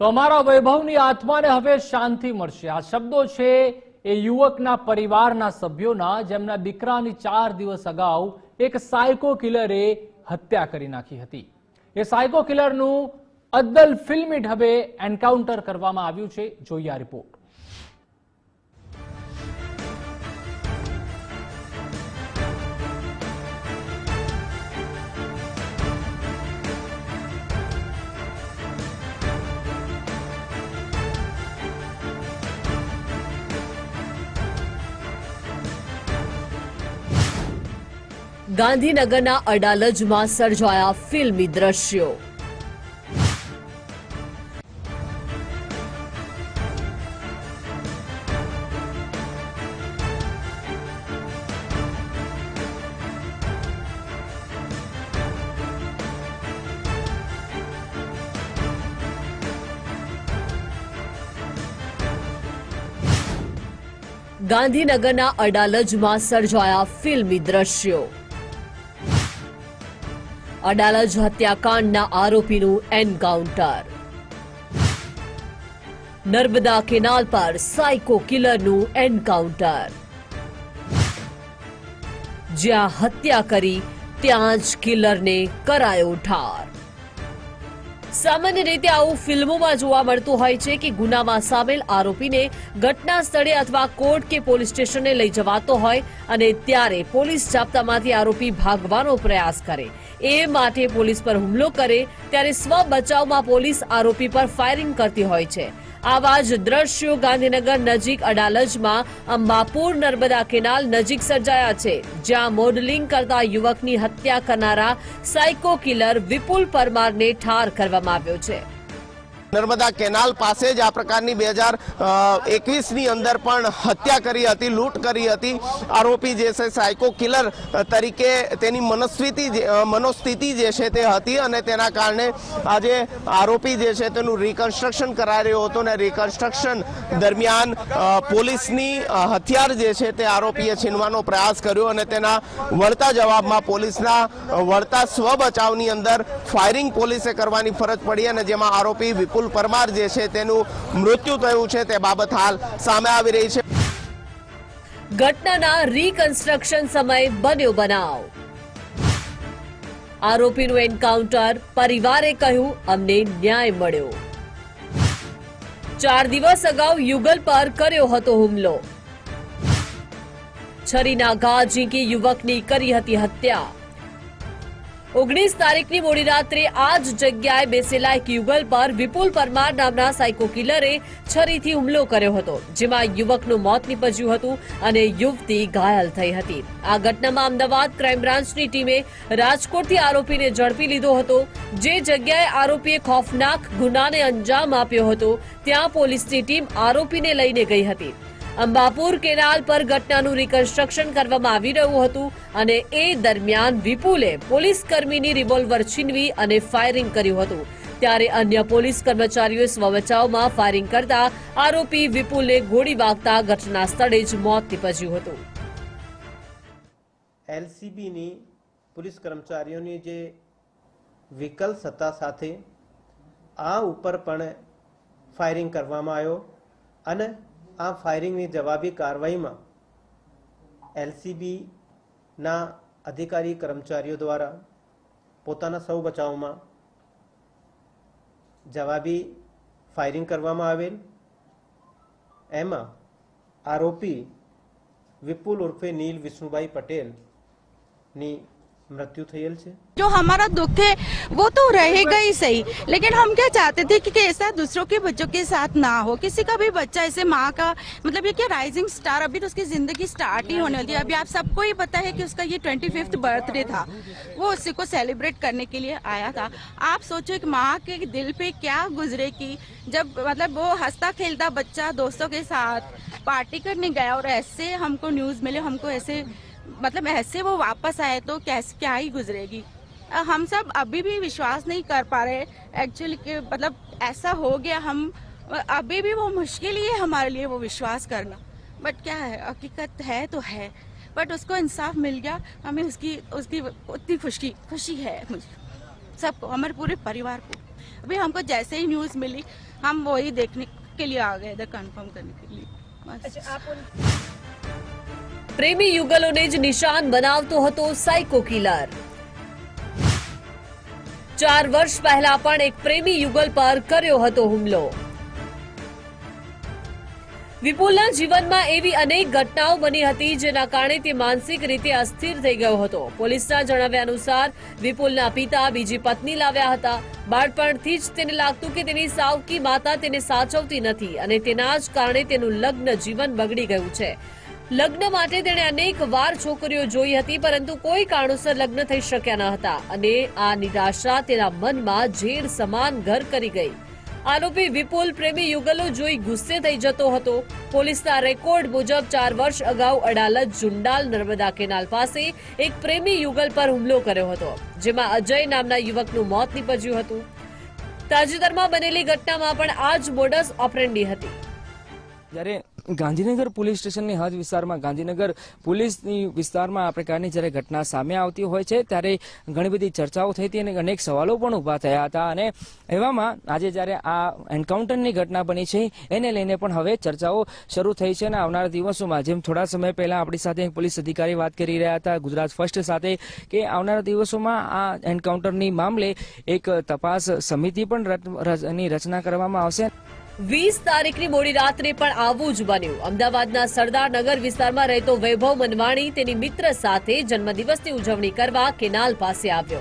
તો અમારા વૈભવની આત્માને હવે શાંતિ મળશે. આ શબ્દો છે એ યુવકના પરિવારના સભ્યોના, જેમના દીકરાની ચાર દિવસ અગાઉ એક સાયકો કિલરે હત્યા કરી નાખી હતી. એ સાયકો કિલરનું અદ્દલ ફિલ્મી ઢબે એન્કાઉન્ટર કરવામાં આવ્યું છે. જોઈએ આ રિપોર્ટ ગાંધીનગરના અડાલજમાં સર્જાયા ફિલ્મી દ્રશ્યો. ગાંધીનગરના અડાલજમાં સર્જાયા ફિલ્મી દ્રશ્યો. અડાલજ હત્યાકાંડના આરોપીનું એન્કાઉન્ટર. નર્મદા કેનાલ પર સાયકો કિલરનું એન્કાઉન્ટર. જ્યાં હત્યા કરી ત્યાં જ કિલરને કરાયો ઠાર. સામાન્ય રીતે આવું ફિલ્મોમાં જોવા મળતું હોય છે કે ગુનામાં સામેલ આરોપીને ઘટના સ્થળે અથવા કોર્ટ કે પોલીસ સ્ટેશને લઈ જવાતો હોય અને ત્યારે પોલીસ જાપ્તામાંથી આરોપી ભાગવાનો પ્રયાસ કરે. એ માટે પોલીસ પર હુમલો કરે ત્યારે સ્વ બચાવમાં પોલીસ આરોપી પર ફાયરિંગ કરતી હોય છે. આવા જ દ્રશ્યો ગાંધીનગર નજીક અડાલજમાં અંબાપુર નર્મદા કેનાલ નજીક સર્જાયા છે, જ્યાં મોડલિંગ કરતા યુવકની હત્યા કરનારા સાયકો કિલર વિપુલ પરમારને ઠાર કરવામાં આવ્યો છે. નર્મદા કેનાલ પાસે જ આ પ્રકારની બે હજાર એકવીસની અંદર પણ હત્યા કરી હતી, લૂંટ કરી હતી. આરોપી જે છે, સાયકો કિલર તરીકે તેની મનસ્વિતિ મનોસ્થિતિ જે છે તે હતી અને તેના કારણે આજે આરોપી જે છે તેનું રિકન્સ્ટ્રક્શન કરાઈ રહ્યો હતો ને રિકન્સ્ટ્રક્શન દરમિયાન પોલીસની હથિયાર જે છે તે આરોપીએ છીનવાનો પ્રયાસ કર્યો અને તેના વળતા જવાબમાં પોલીસના વળતા સ્વ બચાવની અંદર ફાયરિંગ પોલીસે કરવાની ફરજ પડી અને જેમાં આરોપી વિપુલ પરમાર જે છે તેનું મૃત્યુ થયું છે તે બાબત હાલ સામે આવી રહી છે. ઘટનાના રીકન્સ્ટ્રક્શન સમયે બન્યો બનાવ. આરોપીનું એન્કાઉન્ટર પરિવારે કહ્યું, અમને ન્યાય મળ્યો. ચાર દિવસ અગાઉ યુગલ પર કર્યો હતો હુમલો. છરીના ઘા ઝીંકી યુવકની કરી હતી હત્યા. ઓગણીસ તારીખની મોડી રાત્રે આ જ જગ્યાએ બેસેલા એક યુગલ પર વિપુલ પરમાર નામના સાયકો કિલરે છરીથી હુમલો કર્યો હતો, જેમાં યુવકનું મોત નીપજ્યું હતું અને યુવતી ઘાયલ થઈ હતી. આ ઘટનામાં અમદાવાદ ક્રાઇમ બ્રાન્ચની ટીમે રાજકોટથી આરોપીને ઝડપી લીધો હતો. જે જગ્યાએ આરોપીએ ખોફનાક ગુનાને અંજામ આપ્યો હતો, ત્યાં પોલીસની ટીમ આરોપીને લઈને ગઈ હતી. અંબાપુર કેનાલ પર ઘટનાનું રિકન્સ્ટ્રક્શન કરવામાં આવી રહ્યું હતું અને એ દરમિયાન વિપુલે પોલીસ કર્મીની રિવોલ્વર છીનવી અને ફાયરિંગ કર્યું હતું. ત્યારે અન્ય પોલીસ કર્મચારીઓએ સ્વબચાવમાં ફાયરિંગ કરતા આરોપી વિપુલને ગોળી વાગતા ઘટના સ્થળે જ મોત નીપજ્યું હતું. એલસીબીની પોલીસ કર્મચારીઓની જે વિકલ સત્તા સાથે, આ ઉપર પણ ફાયરિંગ કરવામાં આવ્યો અને આ ફાયરિંગની જવાબી કાર્યવાહીમાં એલસીબીના અધિકારી, કર્મચારીઓ દ્વારા પોતાના સૌ બચાવમાં જવાબી ફાયરિંગ કરવામાં આવેલ. એમાં આરોપી વિપુલ ઉર્ફે નીલ વિષ્ણુભાઈ પટેલની મૃત્યુ થયેલ છે जो हमारा दुख है वो तो रहेगा ही सही लेकिन हम क्या चाहते थे कि, कि ऐसा दूसरों के बच्चों के साथ ना हो किसी का भी बच्चा ऐसे माँ का मतलब ये क्या राइजिंग स्टार अभी तो उसकी जिंदगी स्टार्ट ही होने वाली है अभी आप सबको ही पता है कि उसका ये ट्वेंटी फिफ्थ बर्थडे था वो उसी को सेलिब्रेट करने के लिए आया था आप सोचो कि माँ के दिल पे क्या गुजरे कि जब मतलब वो हंसता खेलता बच्चा दोस्तों के साथ पार्टी करने गया और ऐसे हमको न्यूज मिले हमको ऐसे मतलब ऐसे वो वापस आए तो कैसे, क्या ही गुजरेगी? हम सब अभी भी विश्वास नहीं कर पा रहे एक्चुअली कि मतलब ऐसा हो गया हम, अभी भी वो मुश्किल ही है हमारे लिए वो विश्वास करना। बट क्या है, हकीकत है तो है। बट उसको इंसाफ मिल गया, हमें उसकी उसकी उतनी खुशी खुशी है मुझे। सबको, हमारे पूरे परिवार को। अभी हमको जैसे ही न्यूज़ मिली, हम वही देखने के लिए आ गए, इधर कंफर्म करने के लिए। बस। પ્રેમી યુગલોને જ નિશાન બનાવતો હતો સાયકો કિલર. ચાર વર્ષ પહેલા પણ એક પ્રેમી યુગલ પર કર્યો હતો હુમલો. વિપુલના જીવનમાં એવી અનેક ઘટનાઓ બની હતી જેના કારણે તે માનસિક રીતે અસ્થિર થઈ ગયો હતો. પોલીસના જણાવ્યા અનુસાર, વિપુલના પિતા બીજી પત્ની લાવ્યા હતા. બાળપણથી જ તેને લાગતું કે તેની સાવકી માતા તેને સાચવતી નથી અને તેના જ કારણે તેનું લગ્ન જીવન બગડી ગયું છે. લગ્ન માટે તેણે અનેક વાર છોકરીઓ જોઈ હતી, પરંતુ કોઈ કારણોસર લગ્ન થઈ શક્યા ન હતા અને આ નિરાશા તેના મનમાં ઝેર સમાન ઘર કરી ગઈ. આરોપી વિપુલ પ્રેમી યુગલો જોઈ ગુસ્સે થઈ જતો હતો. પોલીસના રેકોર્ડ મુજબ ચાર વર્ષ અગાઉ અડાલજ જુંડાલ નર્મદા કેનાલ પાસે એક પ્રેમી યુગલ પર હુમલો કર્યો હતો, જેમાં અજય નામના યુવકનું મોત નીપજ્યું હતું. તાજેતરમાં બનેલી ઘટનામાં પણ આ જ મોડસ ઓપરેન્ડી હતી. જ્યારે ગાંધીનગર પોલીસ સ્ટેશનની હદ વિસ્તારમાં ગાંધીનગર પોલીસની વિસ્તારમાં આ પ્રકારની જ્યારે ઘટના સામે આવતી હોય છે, ત્યારે ઘણી બધી ચર્ચાઓ થઈ હતી અને અનેક સવાલો પણ ઊભા થયા હતા. અને એવામાં આજે જ્યારે આ એન્કાઉન્ટરની ઘટના બની છે, એને લઈને પણ હવે ચર્ચાઓ શરૂ થઈ છે અને આવનારા દિવસોમાં જેમ થોડા સમય પહેલા આપણી સાથે પોલીસ અધિકારી વાત કરી રહ્યા હતા, ગુજરાત ફર્સ્ટ સાથે કે આવનારા દિવસોમાં આ એન્કાઉન્ટરની મામલે એક તપાસ સમિતિ પણ રચના કરવામાં આવશે. વીસ તારીખની મોડી રાત્રે પણ આવું જ બન્યું. અમદાવાદના સરદારનગર વિસ્તારમાં રહેતો વૈભવ મનવાણી તેની મિત્ર સાથે જન્મદિવસની ઉજવણી કરવા કેનાલ પાસે આવ્યો.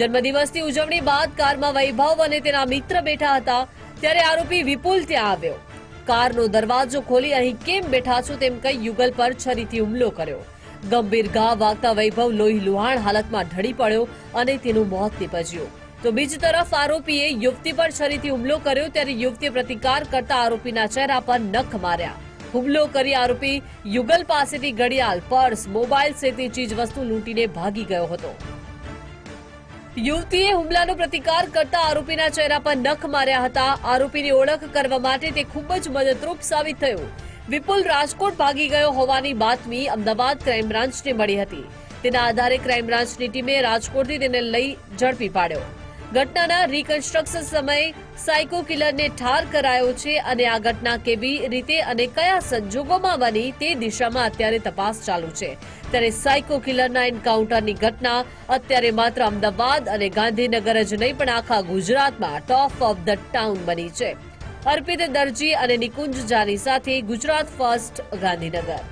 જન્મદિવસની ઉજવણી બાદ કારમાં વૈભવ અને તેના મિત્ર બેઠા હતા. ત્યારે આરોપી વિપુલ ત્યાં આવ્યો. કારનો દરવાજો ખોલી અહીં કેમ બેઠા છો તેમ કહી યુગલ પર છરીથી હુમલો કર્યો. ગંભીર ઘા વાગતા વૈભવ લોહી લુહાણ હાલતમાં ઢળી પડ્યો અને તેનું મોત નીપજ્યું. તો બીજી તરફ આરોપીએ યુવતી પર છરીથી હુમલો કર્યો, ત્યારે યુવતીએ પ્રતિકાર કરતા આરોપીના ચહેરા પર નખ માર્યા. હુમલો કરી આરોપી યુગલ પાસેથી ઘડિયાળ, પર્સ, મોબાઈલ સહિતની ચીજ વસ્તુ લૂંટીને ભાગી ગયો હતો. યુવતીએ હુમલાનો પ્રતિકાર કરતા આરોપીના ચહેરા પર નખ માર્યા હતા. આરોપીની ઓળખ કરવા માટે તે ખૂબ જ મદદરૂપ સાબિત થયું. વિપુલ રાજકોટ ભાગી ગયો હોવાની બાતમી અમદાવાદ ક્રાઇમ બ્રાન્ચને મળી હતી. તેના આધારે ક્રાઇમ બ્રાન્ચની ટીમે રાજકોટથી તેને લઈ ઝડપી પાડ્યો. ઘટનાના રિકન્સ્ટ્રક્શન સમયે સાયકો કિલરને ઠાર કરાયો છે અને આ ઘટના કેવી રીતે અને કયા સંજોગોમાં બની તે દિશામાં અત્યારે તપાસ ચાલુ છે. ત્યારે સાયકો કિલરના એન્કાઉન્ટરની ઘટના અત્યારે માત્ર અમદાવાદ અને ગાંધીનગર જ નહીં, પણ આખા ગુજરાતમાં ટોપ ઓફ ધ ટાઉન બની છે. અર્પિત દરજી અને નિકુંજ જાની સાથે ગુજરાત ફર્સ્ટ ગાંધીનગર.